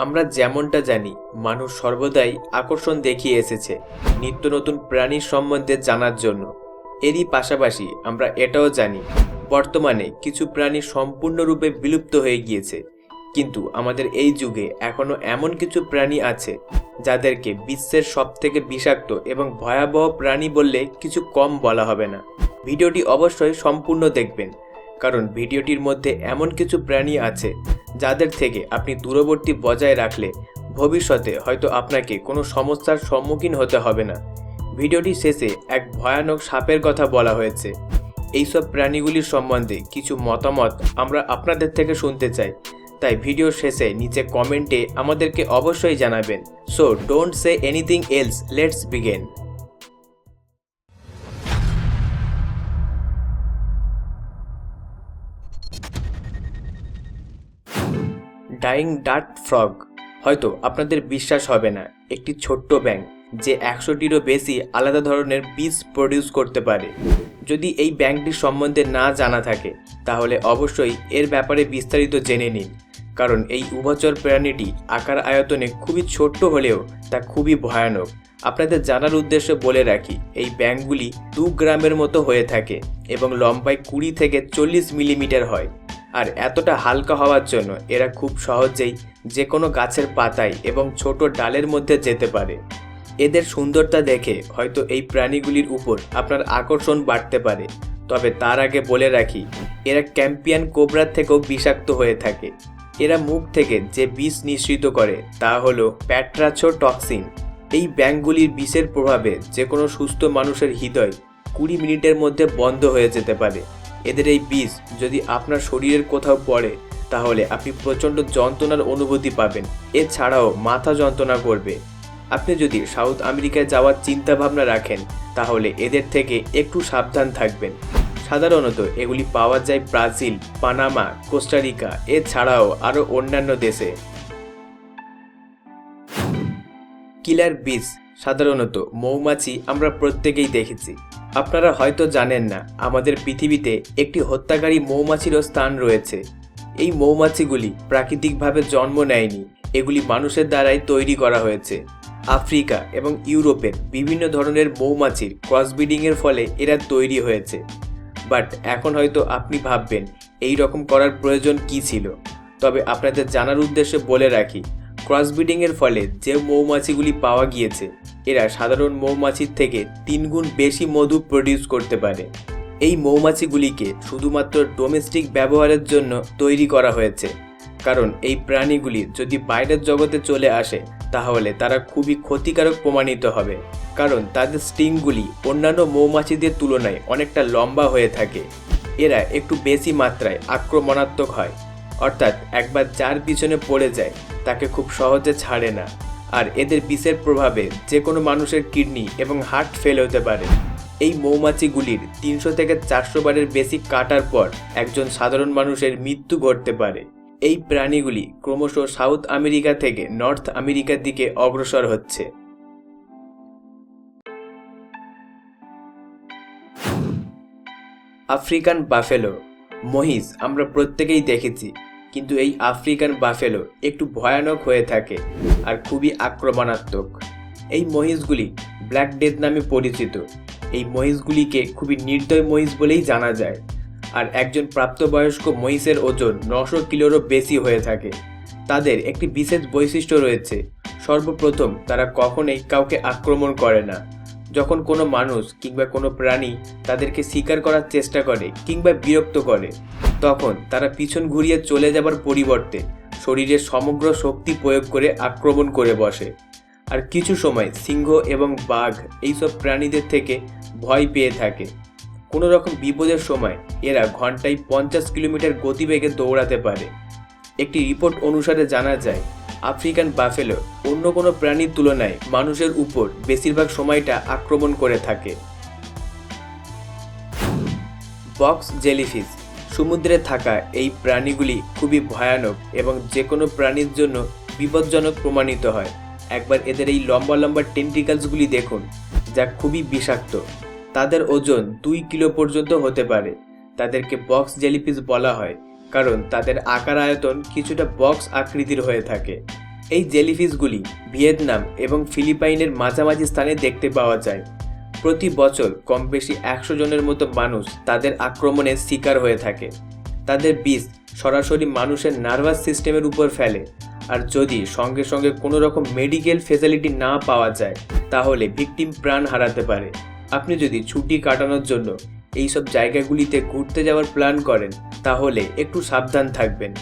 আমরা যেমনটা জানি, মানুষ সর্বদাই আকর্ষণ দেখিয়ে এসেছে নিত্য নতুন প্রাণীর সম্বন্ধে জানার জন্য। এরই পাশাপাশি আমরা এটাও জানি, বর্তমানে কিছু প্রাণী সম্পূর্ণরূপে বিলুপ্ত হয়ে গিয়েছে। কিন্তু আমাদের এই যুগে এখনও এমন কিছু প্রাণী আছে, যাদেরকে বিশ্বের সবথেকে বিষাক্ত এবং ভয়াবহ প্রাণী বললে কিছু কম বলা হবে না। ভিডিওটি অবশ্যই সম্পূর্ণ দেখবেন। কারণ ভিডিওটির মধ্যে এমন কিছু প্রাণী আছে যাদের থেকে আপনি দূরবর্তী বজায় রাখলে ভবিষ্যতে হয়তো আপনাকে কোনো সমস্যার সম্মুখীন হতে হবে না। ভিডিওটি শেষে এক ভয়ানক সাপের কথা বলা হয়েছে। এইসব প্রাণীগুলির সম্বন্ধে কিছু মতামত আমরা আপনাদের থেকে শুনতে চাই। তাই ভিডিও শেষে নিচে কমেন্টে আমাদেরকে অবশ্যই জানাবেন। So don't say anything else let's begin dyeing dart frog হয়তো আপনাদের বিশ্বাস হবে না, একটি ছোট্ট ব্যাঙ, যে একশোটিরও বেশি আলাদা ধরনের বীজ প্রডিউস করতে পারে। যদি এই ব্যাংকটির সম্বন্ধে না জানা থাকে, তাহলে অবশ্যই এর ব্যাপারে বিস্তারিত জেনে নিন। কারণ এই উভচর প্রাণীটি আকার আয়তনে খুবই ছোট্ট হলেও তা খুবই ভয়ানক। আপনাদের জানার উদ্দেশ্যে বলে রাখি, এই ব্যাঙগুলি দু গ্রামের মতো হয়ে থাকে এবং লম্বায় কুড়ি থেকে চল্লিশ মিলিমিটার হয়। আর এতটা হালকা হওয়ার জন্য এরা খুব সহজেই যে কোনো গাছের পাতায় এবং ছোট ডালের মধ্যে যেতে পারে। এদের সুন্দরতা দেখে হয়তো এই প্রাণীগুলির উপর আপনার আকর্ষণ বাড়তে পারে। তবে তার আগে বলে রাখি, এরা ক্যাম্পিয়ান কোবরার থেকেও বিষাক্ত হয়ে থাকে। এরা মুখ থেকে যে বিষ নিঃসৃত করে, তা হলো প্যাট্রাছো টক্সিন এই ব্যাঙগুলির বিষের প্রভাবে যে কোনো সুস্থ মানুষের হৃদয় কুড়ি মিনিটের মধ্যে বন্ধ হয়ে যেতে পারে। এদের এই বিষ যদি আপনার শরীরের কোথাও পড়ে, তাহলে আপনি প্রচণ্ড যন্ত্রণার অনুভূতি পাবেন। এছাড়াও মাথা যন্ত্রণা করবে। আপনি যদি সাউথ আমেরিকায় যাওয়ার চিন্তাভাবনা রাখেন, তাহলে এদের থেকে একটু সাবধান থাকবেন। সাধারণত এগুলি পাওয়া যায় ব্রাজিল, পানামা, কোস্টারিকা, এছাড়াও আরও অন্যান্য দেশে। কিলার বিষ সাধারণত মৌমাছি আমরা প্রত্যেকেই দেখেছি। আপনারা হয়তো জানেন না, আমাদের পৃথিবীতে একটি হত্যাকারী মৌমাছিরও স্থান রয়েছে। এই মৌমাছিগুলি প্রাকৃতিকভাবে জন্ম নেয়নি, এগুলি মানুষের দ্বারাই তৈরি করা হয়েছে। আফ্রিকা এবং ইউরোপের বিভিন্ন ধরনের মৌমাছির ক্রসব্রিডিংয়ের ফলে এরা তৈরি হয়েছে। বাট এখন হয়তো আপনি ভাববেন, এই রকম করার প্রয়োজন কি ছিল? তবে আপনাদের জানার উদ্দেশ্যে বলে রাখি ক্রসব্রিডিংয়ের ফলে যে মৌমাছিগুলি পাওয়া গিয়েছে, এরা সাধারণ মৌমাছির থেকে তিনগুণ বেশি মধু প্রডিউস করতে পারে। এই মৌমাছিগুলিকে শুধুমাত্র ডোমেস্টিক ব্যবহারের জন্য তৈরি করা হয়েছে। কারণ এই প্রাণীগুলি যদি বাইরের জগতে চলে আসে তাহলে তারা খুবই ক্ষতিকারক প্রমাণিত হবে। কারণ তাদের স্টিংগুলি অন্যান্য মৌমাছিদের তুলনায় অনেকটা লম্বা হয়ে থাকে। এরা একটু বেশি মাত্রায় আক্রমণাত্মক হয়। অর্থাৎ একবার যার পিছনে পড়ে যায়, তাকে খুব সহজে ছাড়ে না। আর এদের বিষের প্রভাবে যে কোনো মানুষের কিডনি এবং হার্ট ফেল হতে পারে। এই মৌমাছিগুলির তিনশো থেকে চারশো বারের বেশি কাটার পর একজন সাধারণ মানুষের মৃত্যু ঘটতে পারে। এই প্রাণীগুলি ক্রমশ সাউথ আমেরিকা থেকে নর্থ আমেরিকার দিকে অগ্রসর হচ্ছে। আফ্রিকান বাফেলো, মহিষ আমরা প্রত্যেকেই দেখেছি, কিন্তু এই আফ্রিকান বাফেলো একটু ভয়ানক হয়ে থাকে আর খুবই আক্রমণাত্মক। এই মহিষগুলি ব্ল্যাক ডেথ নামে পরিচিত। এই মহিষগুলিকে খুবই নির্দয় মহিষ বলেই জানা যায়। আর একজন প্রাপ্তবয়স্ক মহিষের ওজন নশো কিলোরও বেশি হয়ে থাকে। তাদের একটি বিশেষ বৈশিষ্ট্য রয়েছে। সর্বপ্রথম, তারা কখনোই কাউকে আক্রমণ করে না। যখন কোনো মানুষ কিংবা কোনো প্রাণী তাদেরকে শিকার করার চেষ্টা করে কিংবা বিরক্ত করে, তখন তারা পিছন ঘুরিয়ে চলে যাবার পরিবর্তে শরীরের সমগ্র শক্তি প্রয়োগ করে আক্রমণ করে বসে। আর কিছু সময় সিংহ এবং বাঘ এইসব প্রাণীদের থেকে ভয় পেয়ে থাকে। কোনো রকম বিপদের সময় এরা ঘন্টায় পঞ্চাশ কিলোমিটার গতিবেগে দৌড়াতে পারে। একটি রিপোর্ট অনুসারে জানা যায়, আফ্রিকান বাফেলো অন্য কোনো প্রাণীর তুলনায় মানুষের উপর বেশিরভাগ সময়টা আক্রমণ করে থাকে। বক্স জেলিফিশ সমুদ্রে থাকা এই প্রাণীগুলি খুবই ভয়ানক এবং যে কোনো প্রাণীর জন্য বিপজ্জনক প্রমাণিত হয়। একবার এদের এই লম্বা লম্বা টেন্টিকালসগুলি দেখুন, যা খুবই বিষাক্ত। তাদের ওজন দুই কিলো পর্যন্ত হতে পারে। তাদেরকে বক্স জেলিফিশ বলা হয়, কারণ তাদের আকার আয়তন কিছুটা বক্স আকৃতির হয়ে থাকে। এই জেলিফিশগুলি ভিয়েতনাম এবং ফিলিপাইনের মাঝামাঝি স্থানে দেখতে পাওয়া যায়। প্রতি বছর কম বেশি একশো জনের মতো মানুষ তাদের আক্রমণের শিকার হয়ে থাকে। তাদের বিষ সরাসরি মানুষের নার্ভাস সিস্টেমের উপর ফেলে, আর যদি সঙ্গে সঙ্গে কোনো রকম মেডিকেল ফেসিলিটি না পাওয়া যায়, তাহলে ভিকটিম প্রাণ হারাতে পারে। আপনি যদি ছুটি কাটানোর জন্য এইসব জায়গাগুলিতে ঘুরতে যাওয়ার প্ল্যান করেন, তাহলে একটু সাবধান থাকবেন।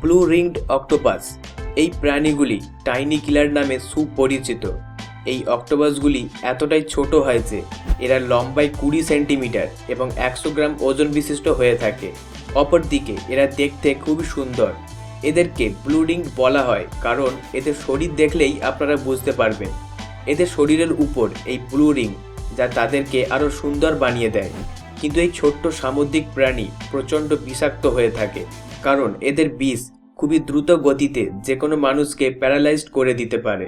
ব্লু রিংড অক্টোপাস, এই প্রাণীগুলি টাইনি কিলার নামে সুপরিচিত। এই অক্টোপাসগুলি এতটাই ছোট হয় যে এরা লম্বায় কুড়ি সেন্টিমিটার এবং একশো গ্রাম ওজন বিশিষ্ট হয়ে থাকে। অপরদিকে এরা দেখতে খুবই সুন্দর। এদেরকে ব্লু রিংড বলা হয়, কারণ এদের শরীর দেখলেই আপনারা বুঝতে পারবেন। এদের শরীরের উপর এই ব্লু রিং যা তাদেরকে আরও সুন্দর বানিয়ে দেয়। কিন্তু এই ছোট্ট সামুদ্রিক প্রাণী প্রচণ্ড বিষাক্ত হয়ে থাকে, কারণ এদের বিষ খুবই দ্রুত গতিতে যে কোনো মানুষকে প্যারালাইজড করে দিতে পারে।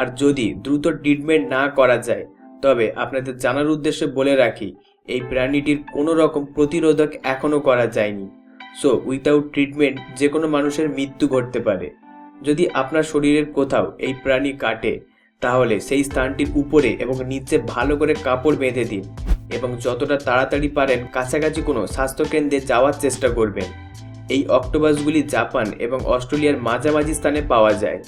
আর যদি দ্রুত ট্রিটমেন্ট না করা যায়, তবে আপনাদের জানার উদ্দেশ্যে বলে রাখি, এই প্রাণীটির কোনো রকম প্রতিরোধক এখনও করা যায়নি। সো উইথাউট ট্রিটমেন্ট যে কোনো মানুষের মৃত্যু ঘটতে পারে। যদি আপনার শরীরের কোথাও এই প্রাণী কাটে, তাহলে সেই স্থানটির উপরে এবং নিচে ভালো করে কাপড় বেঁধে দিন এবং যতটা তাড়াতাড়ি পারেন কাছাকাছি কোনো স্বাস্থ্যকেন্দ্রে যাওয়ার চেষ্টা করবেন। এই অক্টোপাসগুলি জাপান এবং অস্ট্রেলিয়ার মাঝামাঝি স্থানে পাওয়া যায়।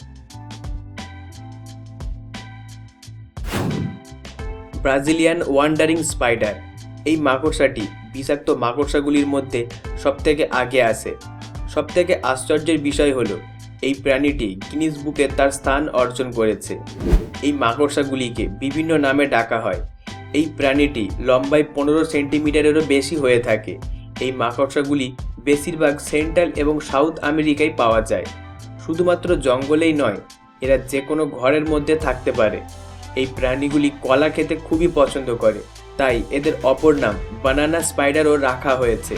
Brazilian wandering spider. এই মাকড়সাটি বিষাক্ত মাকড়সাগুলির মধ্যে সবথেকে আগে আসে। সবথেকে আশ্চর্যের বিষয় হলো, এই প্রাণীটি গিনিস বুকে তার স্থান অর্জন করেছে। এই মাকড়সাগুলিকে বিভিন্ন নামে ডাকা হয়। এই প্রাণীটি লম্বায় পনেরো সেন্টিমিটারেরও বেশি হয়ে থাকে। এই মাকড়সাগুলি বেশিরভাগ সেন্ট্রাল এবং সাউথ আমেরিকায় পাওয়া যায়। শুধুমাত্র জঙ্গলেই নয়, এরা যে কোনো ঘরের মধ্যে থাকতে পারে। এই প্রাণীগুলি কলা খেতে খুবই পছন্দ করে। তাই এদের অপর নাম বানানা স্পাইডারও রাখা হয়েছে।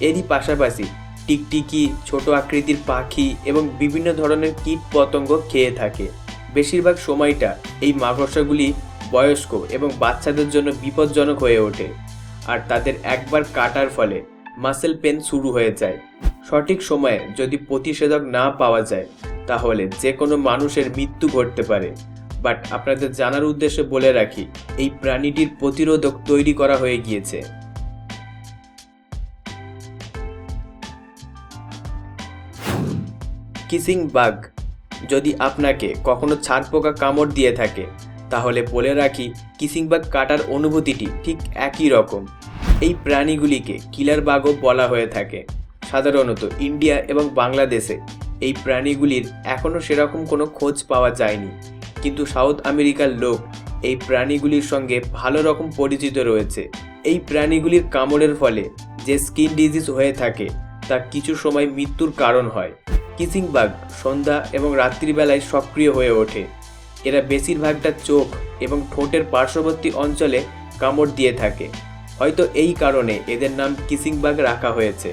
এরই পাশাপাশি টিকটিকি, ছোট আকৃতির পাখি এবং বিভিন্ন ধরনের কীট পতঙ্গ খেয়ে থাকে। বেশিরভাগ সময়টা এই মাকড়সাগুলি বয়স্ক এবং বাচ্চাদের জন্য বিপজ্জনক হয়ে ওঠে আর তাদের একবার কাটার ফলে মাসেল পেন শুরু হয়ে যায়। সঠিক সময়ে যদি প্রতিষেধক না পাওয়া যায়, তাহলে যে কোনো মানুষের মৃত্যু ঘটতে পারে। বাট আপনাদের জানার উদ্দেশ্যে বলে রাখি, এই প্রাণীটির প্রতিরোধক তৈরি করা হয়ে গিয়েছে। কিসিং বাগ যদি আপনাকে কখনো ছাদ পোকা কামড় দিয়ে থাকে, তাহলে বলে রাখি, কিসিং বাগ কাটার অনুভূতিটি ঠিক একই রকম। এই প্রাণীগুলিকে কিলার বাঘও বলা হয়ে থাকে। সাধারণত ইন্ডিয়া এবং বাংলাদেশে এই প্রাণীগুলির এখনও সেরকম কোনো খোঁজ পাওয়া যায়নি। কিন্তু সাউথ আমেরিকার লোক এই প্রাণীগুলির সঙ্গে ভালো রকম পরিচিত রয়েছে। এই প্রাণীগুলির কামড়ের ফলে যে স্কিন ডিজিজ হয়ে থাকে, তা কিছু সময় মৃত্যুর কারণ হয়। কিসিং বাগ সন্ধ্যা এবং রাত্রিবেলায় সক্রিয় হয়ে ওঠে। এরা বেশিরভাগটা চোখ এবং ঠোঁটের পার্শ্ববর্তী অঞ্চলে কামড় দিয়ে থাকে। হয়তো এই কারণে এদের নাম কিসিং বাগ রাখা হয়েছে।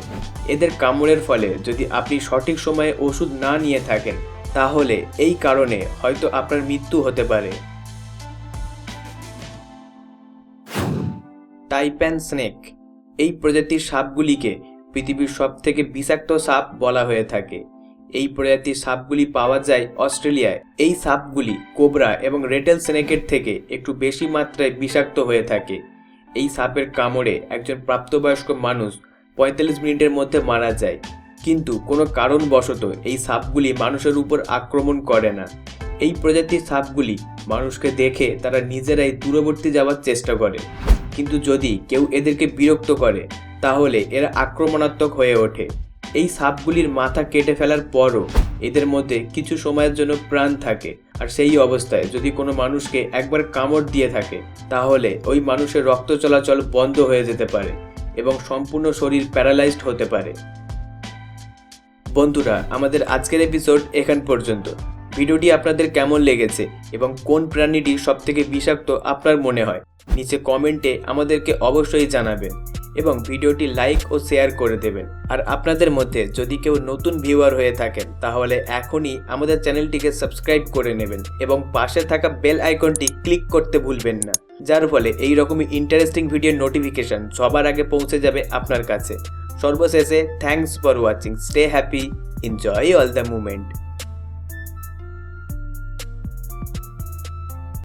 এদের কামড়ের ফলে যদি আপনি সঠিক সময়ে ওষুধ না নিয়ে থাকেন তাহলে এই কারণে হয়তো আপনার মৃত্যু হতে পারে। টাইপ্যান স্নেক, এই প্রজাতির সাপগুলিকে পৃথিবীর সবথেকে বিষাক্ত সাপ বলা হয়ে থাকে। এই প্রজাতির সাপগুলি পাওয়া যায় অস্ট্রেলিয়ায়। এই সাপগুলি কোবরা এবং রেটেল স্নেকের থেকে একটু বেশি মাত্রায় বিষাক্ত হয়ে থাকে। এই সাপের কামড়ে একজন প্রাপ্তবয়স্ক মানুষ পঁয়তাল্লিশ মিনিটের মধ্যে মারা যায়। কিন্তু কোনো কারণবশত এই সাপগুলি মানুষের উপর আক্রমণ করে না। এই প্রজাতির সাপগুলি মানুষকে দেখে তারা নিজেরাই দূরবর্তী যাওয়ার চেষ্টা করে। কিন্তু যদি কেউ এদেরকে বিরক্ত করে, তাহলে এরা আক্রমণাত্মক হয়ে ওঠে। এই সাপগুলির মাথা কেটে ফেলার পরও এদের মধ্যে কিছু সময়ের জন্য প্রাণ থাকে। আর সেই অবস্থায় যদি কোনো মানুষকে একবার কামড় দিয়ে থাকে, তাহলে ওই মানুষের রক্ত চলাচল বন্ধ হয়ে যেতে পারে এবং সম্পূর্ণ শরীর প্যারালাইজড হতে পারে। বন্ধুরা, আমাদের আজকের এপিসোড এখান পর্যন্ত। ভিডিওটি আপনাদের কেমন লেগেছে এবং কোন প্রাণীটি সবথেকে বিষাক্ত আপনার মনে হয়, নিচে কমেন্টে আমাদেরকে অবশ্যই জানাবেন এবং ভিডিওটি লাইক ও শেয়ার করে দেবেন। আর আপনাদের মধ্যে যদি কেউ নতুন ভিউয়ার হয়ে থাকেন, তাহলে এখনই আমাদের চ্যানেলটিকে সাবস্ক্রাইব করে নেবেন এবং পাশে থাকা বেল আইকনটি ক্লিক করতে ভুলবেন না। যার ফলে এই রকমই ইন্টারেস্টিং ভিডিওর নোটিফিকেশন সবার আগে পৌঁছে যাবে আপনার কাছে। সর্বশেষে thanks for watching stay happy enjoy all the moment